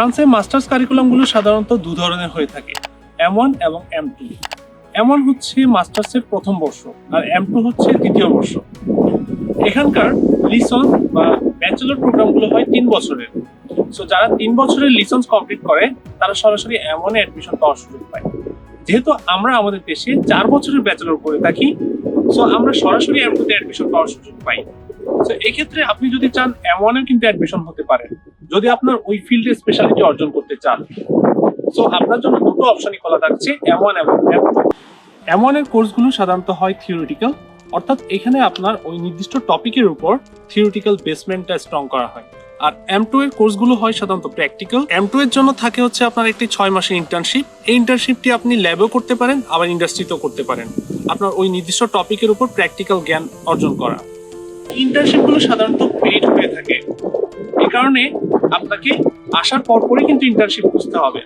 ফ্রান্সের মাস্টার্স কারিকুলামগুলো সাধারণত দু ধরনের হয়ে থাকে, এম ওয়ান এবং এম টু। এম ওয়ান হচ্ছে মাস্টার্সের প্রথম বর্ষ আর এম টু হচ্ছে দ্বিতীয় বর্ষ। এখানকার লিসন বা ব্যাচেলর প্রোগ্রামগুলো হয় তিন বছরের। সো যারা তিন বছরের লিসন্স কমপ্লিট করে, তারা সরাসরি এম ওয়ানে অ্যাডমিশন পাওয়ার সুযোগ পায়। যেহেতু আমরা আমাদের দেশে চার বছরের ব্যাচেলর করে থাকি সো আমরা সরাসরি এম টুতে অ্যাডমিশন পাওয়ার সুযোগ পাই। তো এক্ষেত্রে আপনি যদি চান এম ওয়ানের কিন্তু অ্যাডমিশন হতে পারে। যদি আপনার ওই ফিল্ডে স্পেশালিটি অর্জন করতে চান। সো আপনার জন্য দুটো অপশনই খোলা থাকছে এম ওয়ান এবং এম টু এম ওয়ানের কোর্সগুলো সাধারণত হয় থিওরিটিক্যাল অর্থাৎ এখানে আপনার ওই নির্দিষ্ট টপিকের উপর থিওরিটিক্যাল বেসমেন্টটা স্ট্রং করা হয়। আর এম টু এর কোর্সগুলো হয় সাধারণত প্র্যাকটিক্যাল এম টু এর জন্য থাকে হচ্ছে আপনার একটি ছয় মাসের ইন্টার্নশিপ এই ইন্টার্নশিপটি আপনি ল্যাবেও করতে পারেন, আবার ইন্ডাস্ট্রিতেও করতে পারেন। আপনার ওই নির্দিষ্ট টপিকের উপর প্র্যাকটিক্যাল জ্ঞান অর্জন করা। ইন্টার্নশিপগুলো সাধারণত পেইড হয়ে থাকে। এই কারণে আপনাকে আসার পরপরই কিন্তু ইন্টার্নশিপ খুঁজতে হবে।